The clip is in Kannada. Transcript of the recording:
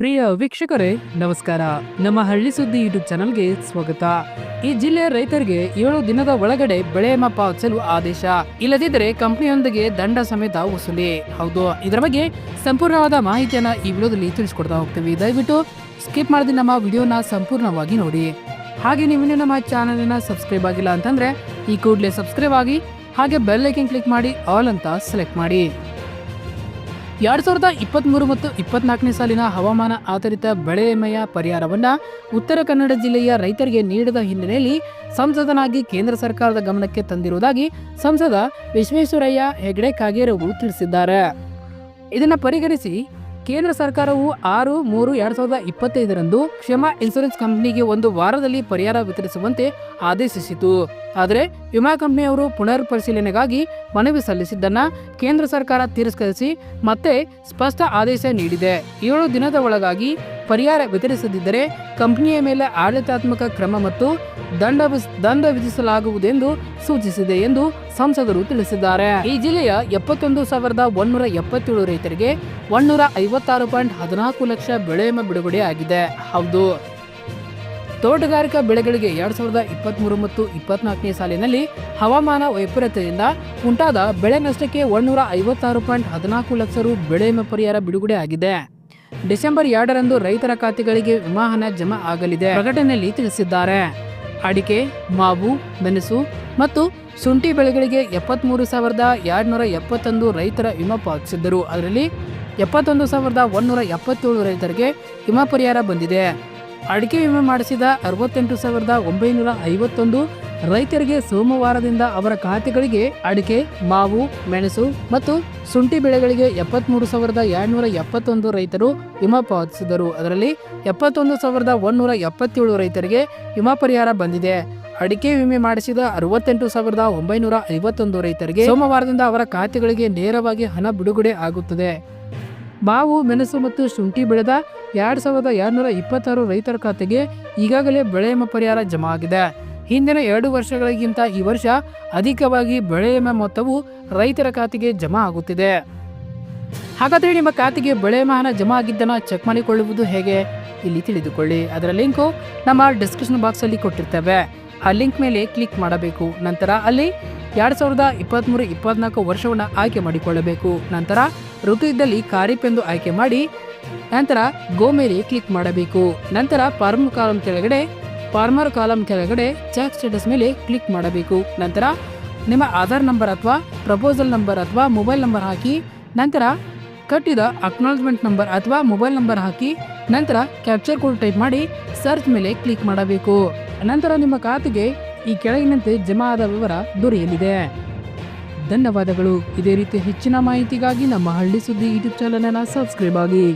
ಪ್ರಿಯ ವೀಕ್ಷಕರೇ, ನಮಸ್ಕಾರ. ನಮ್ಮ ಹಳ್ಳಿ ಸುದ್ದಿ ಯೂಟ್ಯೂಬ್ ಚಾನಲ್ಗೆ ಸ್ವಾಗತ. ಈ ಜಿಲ್ಲೆಯ ರೈತರಿಗೆ ಏಳು ದಿನದ ಒಳಗಡೆ ಬೆಳೆ ಮಾ ಪಾವತಿಸಲು ಆದೇಶ. ಇಲ್ಲದಿದ್ದರೆ ಕಂಪನಿಯೊಂದಿಗೆ ದಂಡ ಸಮೇತ ವಸೂಲಿ. ಹೌದು, ಇದರ ಬಗ್ಗೆ ಸಂಪೂರ್ಣವಾದ ಮಾಹಿತಿಯನ್ನ ಈ ವಿಡಿಯೋದಲ್ಲಿ ತಿಳಿಸ್ಕೊಡ್ತಾ ಹೋಗ್ತೀವಿ. ದಯವಿಟ್ಟು ಸ್ಕಿಪ್ ಮಾಡದೆ ನಮ್ಮ ವಿಡಿಯೋನ ಸಂಪೂರ್ಣವಾಗಿ ನೋಡಿ. ಹಾಗೆ ನೀವು ನಮ್ಮ ಚಾನಲ್ನ ಸಬ್ಸ್ಕ್ರೈಬ್ ಆಗಿಲ್ಲ ಅಂತಂದ್ರೆ ಈ ಕೂಡಲೇ ಸಬ್ಸ್ಕ್ರೈಬ್ ಆಗಿ ಹಾಗೆ ಬೆಲ್ ಐಕನ್ ಕ್ಲಿಕ್ ಮಾಡಿ, ಆಲ್ ಅಂತ ಸೆಲೆಕ್ಟ್ ಮಾಡಿ. ಎರಡ್ ಸಾವಿರದ ಇಪ್ಪತ್ತ್ಮೂರು ಮತ್ತು ಇಪ್ಪತ್ನಾಲ್ಕನೇ ಸಾಲಿನ ಹವಾಮಾನ ಆಧಾರಿತ ಬೆಳೆ ವಿಮೆಯ ಪರಿಹಾರವನ್ನ ಉತ್ತರ ಕನ್ನಡ ಜಿಲ್ಲೆಯ ರೈತರಿಗೆ ನೀಡಿದ ಹಿನ್ನೆಲೆಯಲ್ಲಿ ಸಂಸದನಾಗಿ ಕೇಂದ್ರ ಸರ್ಕಾರದ ಗಮನಕ್ಕೆ ತಂದಿರುವುದಾಗಿ ಸಂಸದ ವಿಶ್ವೇಶ್ವರಯ್ಯ ಹೆಗಡೆ ಕಾಗೇರವರು ತಿಳಿಸಿದ್ದಾರೆ. ಇದನ್ನು ಪರಿಗಣಿಸಿ ಕೇಂದ್ರ ಸರ್ಕಾರವು ಆರು, ಮೂರು, ಎರಡ್ ಸಾವಿರದ ಇಪ್ಪತ್ತೈದರಂದು ಕ್ಷಮಾ ಇನ್ಸೂರೆನ್ಸ್ ಕಂಪನಿಗೆ ಒಂದು ವಾರದಲ್ಲಿ ಪರಿಹಾರ ವಿತರಿಸುವಂತೆ ಆದೇಶಿಸಿತು. ಆದರೆ, ವಿಮಾ ಕಂಪನಿಯವರು ಪುನರ್ ಪರಿಶೀಲನೆಗಾಗಿ ಮನವಿ ಸಲ್ಲಿಸಿದ್ದನ್ನ ಕೇಂದ್ರ ಸರ್ಕಾರ ತಿರಸ್ಕರಿಸಿ ಮತ್ತೆ ಸ್ಪಷ್ಟ ಆದೇಶ ನೀಡಿದೆ. ಏಳು ದಿನದ ಒಳಗಾಗಿ ಪರಿಹಾರ ವಿತರಿಸದಿದ್ದರೆ ಕಂಪನಿಯ ಮೇಲೆ ಆಡಳಿತಾತ್ಮಕ ಕ್ರಮ ಮತ್ತು ದಂಡ ದಂಡ ವಿಧಿಸಲಾಗುವುದೆಂದು ಸೂಚಿಸಿದೆ ಎಂದು ಸಂಸದರು ತಿಳಿಸಿದ್ದಾರೆ. ಈ ಜಿಲ್ಲೆಯ ಎಪ್ಪತ್ತೊಂದು ಸಾವಿರದ ಒಂದೂರ ಎಪ್ಪತ್ತೇಳು ರೈತರಿಗೆ ಒನ್ನೂರ ಐವತ್ತಾರು ಪಾಯಿಂಟ್ ಹದಿನಾಲ್ಕು ಲಕ್ಷ ಬೆಳೆ ಬಿಡುಗಡೆ ಆಗಿದೆ. ಹೌದು. ತೋಟಗಾರಿಕಾ ಬೆಳೆಗಳಿಗೆ ಎರಡ್ ಸಾವಿರದ ಇಪ್ಪತ್ತ್ಮೂರು ಮತ್ತು ಇಪ್ಪತ್ನಾಲ್ಕನೇ ಸಾಲಿನಲ್ಲಿ ಹವಾಮಾನ ವೈಪರೀತ್ಯದಿಂದ ಉಂಟಾದ ಬೆಳೆ ನಷ್ಟಕ್ಕೆ ಒನ್ನೂರ ಐವತ್ತಾರು ಪಾಯಿಂಟ್ ಹದಿನಾಲ್ಕು ಲಕ್ಷ ರು ಬೆಳೆ ಪರಿಹಾರ ಬಿಡುಗಡೆ ಆಗಿದೆ. ಡಿಸೆಂಬರ್ ಎರಡರಂದು ರೈತರ ಖಾತೆಗಳಿಗೆ ವಿಮಾ ಹಣ ಜಮಾ ಆಗಲಿದೆ. ಪ್ರಕಟಣೆಯಲ್ಲಿ ತಿಳಿಸಿದ್ದಾರೆ. ಅಡಿಕೆ, ಮಾವು, ಮೆಣಸು ಮತ್ತು ಶುಂಠಿ ಬೆಳೆಗಳಿಗೆ ಎಪ್ಪತ್ತ್ಮೂರು ಸಾವಿರದ ಎರಡ್ನೂರ ಎಪ್ಪತ್ತೊಂದು ರೈತರ ವಿಮಾ ಪಾವತಿಸಿದ್ದರು. ಅದರಲ್ಲಿ ಎಪ್ಪತ್ತೊಂದು ಸಾವಿರದ ಒಂದೂರ ಎಪ್ಪತ್ತೇಳು ರೈತರಿಗೆ ವಿಮಾ ಪರಿಹಾರ ಬಂದಿದೆ. ಅಡಿಕೆ ವಿಮೆ ಮಾಡಿಸಿದ ಅರವತ್ತೆಂಟು ಸಾವಿರದ ಒಂಬೈನೂರ ಐವತ್ತೊಂದು ರೈತರಿಗೆ ಸೋಮವಾರದಿಂದ ಅವರ ಖಾತೆಗಳಿಗೆ ಅಡಿಕೆ, ಮಾವು, ಮೆಣಸು ಮತ್ತು ಶುಂಠಿ ಬೆಳೆಗಳಿಗೆ ಎಪ್ಪತ್ತ್ಮೂರು ಸಾವಿರದ ಎರಡ್ನೂರ ಎಪ್ಪತ್ತೊಂದು ರೈತರು ವಿಮಾ ಪಾವತಿಸಿದರು. ಅದರಲ್ಲಿ ಎಪ್ಪತ್ತೊಂದು ಸಾವಿರದ ಒಂದೂರ ಎಪ್ಪತ್ತೇಳು ರೈತರಿಗೆ ವಿಮಾ ಪರಿಹಾರ ಬಂದಿದೆ. ಅಡಿಕೆ ವಿಮೆ ಮಾಡಿಸಿದ ಅರವತ್ತೆಂಟು ಸಾವಿರದ ಒಂಬೈನೂರ ಐವತ್ತೊಂದು ರೈತರಿಗೆ ಸೋಮವಾರದಿಂದ ಅವರ ಖಾತೆಗಳಿಗೆ ನೇರವಾಗಿ ಹಣ ಬಿಡುಗಡೆ ಆಗುತ್ತದೆ. ಮಾವು, ಮೆಣಸು ಮತ್ತು ಶುಂಠಿ ಬೆಳೆದ ಎರಡು ಸಾವಿರದ ಎರಡುನೂರ ಇಪ್ಪತ್ತಾರು ರೈತರ ಖಾತೆಗೆ ಈಗಾಗಲೇ ಬೆಳೆ ವಿಮಾ ಪರಿಹಾರ ಜಮಾ ಆಗಿದೆ. ಹಿಂದಿನ ಎರಡು ವರ್ಷಗಳಿಗಿಂತ ಈ ವರ್ಷ ಅಧಿಕವಾಗಿ ಬೆಳೆ ವಿಮೆ ಮೊತ್ತವು ರೈತರ ಖಾತೆಗೆ ಜಮಾ ಆಗುತ್ತಿದೆ. ಹಾಗಾದರೆ ನಿಮ್ಮ ಖಾತೆಗೆ ಬೆಳೆ ಮಾನ ಜಮಾ ಆಗಿದ್ದನ್ನು ಚೆಕ್ ಮಾಡಿಕೊಳ್ಳುವುದು ಹೇಗೆ? ಇಲ್ಲಿ ತಿಳಿದುಕೊಳ್ಳಿ. ಅದರ ಲಿಂಕು ನಮ್ಮ ಡಿಸ್ಕ್ರಿಪ್ಷನ್ ಬಾಕ್ಸಲ್ಲಿ ಕೊಟ್ಟಿರ್ತೇವೆ. ಆ ಲಿಂಕ್ ಮೇಲೆ ಕ್ಲಿಕ್ ಮಾಡಬೇಕು. ನಂತರ ಅಲ್ಲಿ ಎರಡು ಸಾವಿರದ ಇಪ್ಪತ್ತ್ಮೂರು ಇಪ್ಪತ್ನಾಲ್ಕು ವರ್ಷವನ್ನು ಆಯ್ಕೆ ಮಾಡಿಕೊಳ್ಳಬೇಕು. ನಂತರ ಋತು ಇದ್ದಲ್ಲಿ ಖಾರೀಫ್ ಎಂದು ಆಯ್ಕೆ ಮಾಡಿ ನಂತರ ಗೋ ಮೇಲೆ ಕ್ಲಿಕ್ ಮಾಡಬೇಕು. ನಂತರ ಫಾರ್ಮ್ ಕಾಲಂ ಕೆಳಗಡೆ ಫಾರ್ಮರ್ ಕಾಲಮ್ ಕೆಳಗಡೆ ಚೆಕ್ ಸ್ಟೇಟಸ್ ಮೇಲೆ ಕ್ಲಿಕ್ ಮಾಡಬೇಕು. ನಂತರ ನಿಮ್ಮ ಆಧಾರ್ ನಂಬರ್ ಅಥವಾ ಪ್ರಪೋಸಲ್ ನಂಬರ್ ಅಥವಾ ಮೊಬೈಲ್ ನಂಬರ್ ಹಾಕಿ, ನಂತರ ಕಟ್ಟಿದ ಅಕ್ನಾಲಜ್ಮೆಂಟ್ ನಂಬರ್ ಅಥವಾ ಮೊಬೈಲ್ ನಂಬರ್ ಹಾಕಿ, ನಂತರ ಕ್ಯಾಪ್ಚರ್ ಕೋಡ್ ಟೈಪ್ ಮಾಡಿ ಸರ್ಚ್ ಮೇಲೆ ಕ್ಲಿಕ್ ಮಾಡಬೇಕು. ನಂತರ ನಿಮ್ಮ ಖಾತೆಗೆ ಈ ಕೆಳಗಿನಂತೆ ಜಮಾ ಆದ ವಿವರ ದೊರೆಯಲಿದೆ. ಧನ್ಯವಾದಗಳು. ಇದೇ ರೀತಿ ಹೆಚ್ಚಿನ ಮಾಹಿತಿಗಾಗಿ ನಮ್ಮ ಹಳ್ಳಿ ಸುದ್ದಿ ಯೂಟ್ಯೂಬ್ ಚಾನಲನ್ನು ಸಬ್ಸ್ಕ್ರೈಬ್ ಆಗಿ.